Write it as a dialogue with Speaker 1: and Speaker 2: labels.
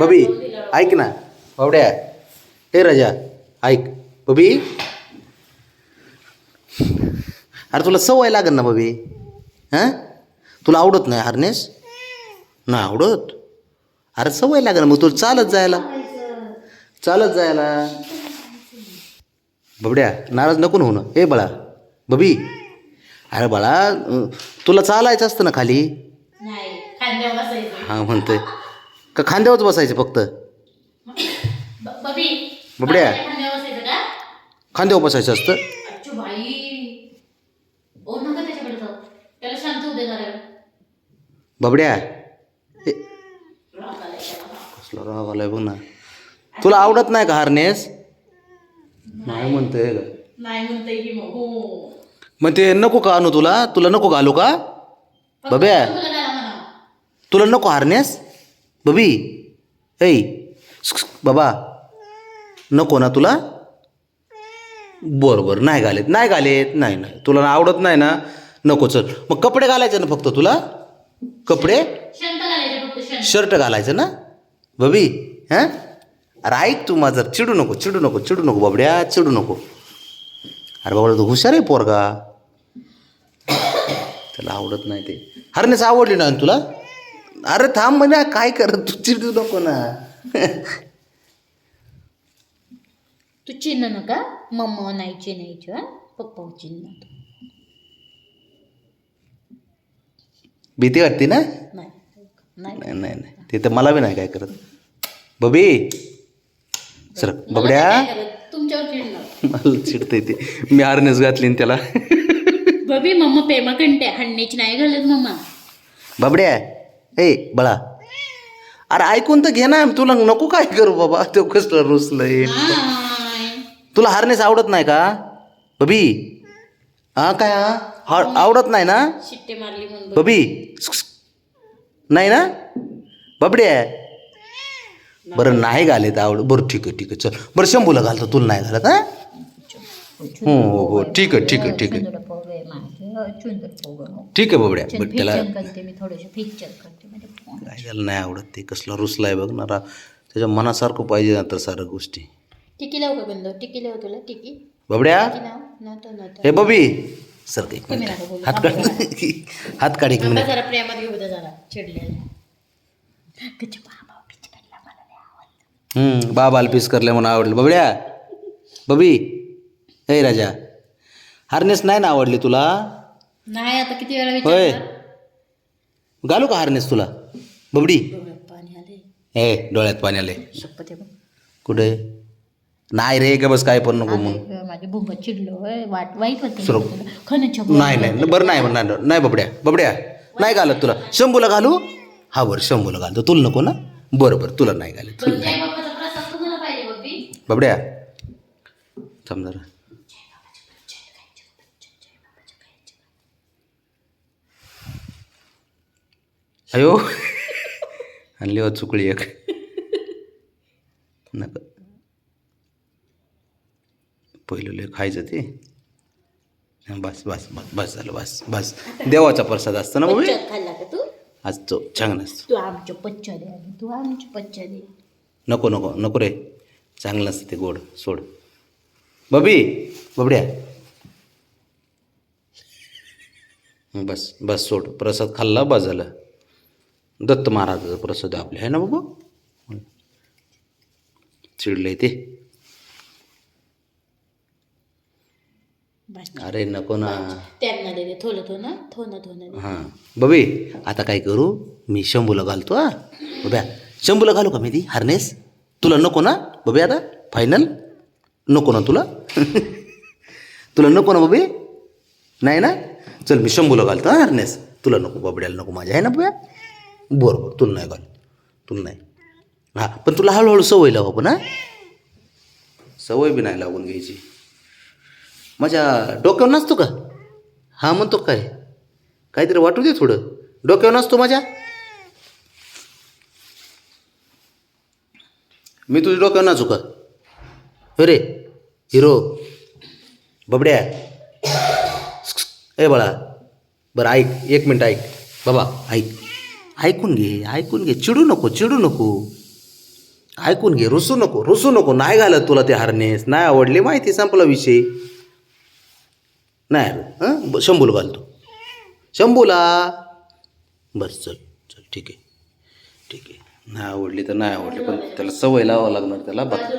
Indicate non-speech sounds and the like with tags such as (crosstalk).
Speaker 1: बबी ऐक ना. बावड्या हे राजा ऐक. बबी. अरे तुला सवय लागेल ना बबी. हां? तुला आवडत नाही हार्नेस नाही आवडत? अरे सवय लागेल मग तुला चालत जायला. चालत जायला. बबड्या नाराज नको ना होणं ए बाळा बबी. अरे बाळा तुला चालायचं असतं ना खाली? हां म्हणतोय. का खांद्यावरच बसायचं फक्त? बबड्या.
Speaker 2: खांद्यावर बसायचं
Speaker 1: असतं? बबड्या. कसला राग आलाय बघ ना. तुला आवडत नाही का हार्नेस? नाही म्हणतोय का
Speaker 2: मग हो.
Speaker 1: मग ते नको का आणू तुला? तुला नको घालू का? बब्या.
Speaker 2: तुला
Speaker 1: नको हार्नेस? बबी ऐ बाबा नको ना तुला? बरं बरं नाही घालेत नाही घालेत नाही नाही. तुला आवडत नाही ना? नको चल. मग कपडे घालायचे ना फक्त तुला? कपडे? शर्ट घालायचं ना? बबी हां? अरे ऐक तू माझं चिडू नको चिडू नको चिडू नको बाबड्या चिडू नको. अरे बाबा तू हुशार आहे पोरगा. (coughs) त्याला आवडत नाही ते. हरनेच आवडली ना तुला? अरे थांब म्हणा काय करत तू? चिडू नको ना.
Speaker 2: तू चिन्ह नका. मम्मा नाही चिन्हायची हा? पप्पा चिन्ह
Speaker 1: भीती वाटते ना?
Speaker 2: नाही. नाही.
Speaker 1: नाही ते तर मला बी नाही काय करत. बबी! सर बबड्या!
Speaker 2: मला काय करत? तुमच्यावर चिडणार
Speaker 1: मला चिडते ते. मी हार्नेस घातली त्याला.
Speaker 2: बबी मम्मा पेमा कंटे हाणण्याची नाही घालत मम्मा.
Speaker 1: बाबड्या! ए बळा. अरे ऐकून तर घे ना तुला नको काय करू बाबा तो कसलं रुसलंय. तुला हार्नेस आवडत नाही का? बबी. हा काय हा? हा- आवडत नाही ना. बबी. नाही ना? बाबड्या बरं नाही घालेत आवड. बरं ठीक आहे ठीक आहे. चल. बरं शंभूला घालतो तुला नाही घालत हा? हो हो हो. ठीक आहे ठीक आहे ठीक आहे.
Speaker 2: चुंदर आहे.
Speaker 1: ठीक आहे बाबड्या बरं त्याला. काय त्याला नाही आवडत ते कसला रुसलाय बघ ना रा- त्याच्या मनासारखं पाहिजे ना तर सारं गोष्टी.
Speaker 2: टिकी लावू का बंद टिकी लावू तुला टिकी.
Speaker 1: बाबड्या? हे बबी सर एक मिनिट. हात काढ. (laughs) हात काढ एक मिनिट
Speaker 2: जरा प्रेमात घेऊ दे जरा चिडलेला. बाबा
Speaker 1: करले म्हणून आवडलं. बबड्या बबी हे राजा हार्नेस नाही ना आवडली तुला?
Speaker 2: नाही आता किती वेळा
Speaker 1: होय.
Speaker 2: विचारणार
Speaker 1: घालू का हार्नेस तुला? बबडी?
Speaker 2: डोळ्यात पाणी आले
Speaker 1: हे डोळ्यात पाणी आले
Speaker 2: शपथ आहे बघ.
Speaker 1: कुठे? नाही रे का बस काय पण नको
Speaker 2: माझी भुंग चिडलो होय. वाट वाईट होते
Speaker 1: सुरू.
Speaker 2: खनच्या
Speaker 1: नाही नाही बरं नाही म्हणणार नाही बबड्या. बबड्या नाही घालत तुला. शंभूला घालू? हा बरं शंभूला घालतो. तुला नको ना? बरं बरं तुला नाही घालत. तुला नाही
Speaker 2: बाप्पाचा प्रसाद तुम्हाला पाहिजे बब्बी
Speaker 1: बबड्या थांब जरा. अयो. आणली हो चुकली एक. (laughs) नका. पहिलं लय खायचं ते. बस बस बस बस झालं बस बस. देवाचा प्रसाद असतो ना
Speaker 2: खाल्ला का तू?
Speaker 1: आज तो छान असतो.
Speaker 2: तू आमच्या पच्च्या दे आणि तू आमची पच्च्या दे.
Speaker 1: नको नको नको रे. चांगलं असतं ते गोड सोड. बबी बबड्या. बस बस सोड. प्रसाद खाल्ला बस झालं. दत्त महाराजाचा प्रसाद आपले. आहे ना बाबा? हं. चिडलंय ते. अरे नको ना.
Speaker 2: त्यांना दे दे थोडं थोडं थोडं थोडं दे.
Speaker 1: हां. बबी आता काय करू? मी शंभूला घालतो हा? बब्या शंभूला घालू का मी ती? हार्नेस तुला नको ना? बबी आता फायनल नको ना तुला? (laughs) तुला नको ना बबी? नाही ना? चल मी शंभूला घालतो हा हार्नेस? तुला नको बबड्याला नको माझ्या आहे ना बब्या? बरं बरं तुला नाही घाल तुला नाही. हां पण तुला हळूहळू सवय लावू पण हां? सवय बी नाही लागून घ्यायची. माझ्या डोक्यावर नसतो का? हां म्हणतो काय? काहीतरी वाटू दे थोडं. डोक्यावर नसतो माझ्या? मी तुझ्या डोक्यावर नाचू का? अरे हिरो बबड्या. ए बाळा बरं ऐक एक मिनटं ऐक. बाबा ऐक. ऐकून घे ऐकून घे. चिडू नको चिडू नको. ऐकून घे रुसू नको रुसू नको. नाही घालत तुला ते हार्नेस नाही आवडले माहिती संपला विषय. नाही हां? ब- शंभूला घालतो शंभूला. बस चल चल ठीक आहे. ठीक आहे. नाही आवडली तर नाही आवडली पण त्याला सवय लावावं लागणार त्याला. बाकी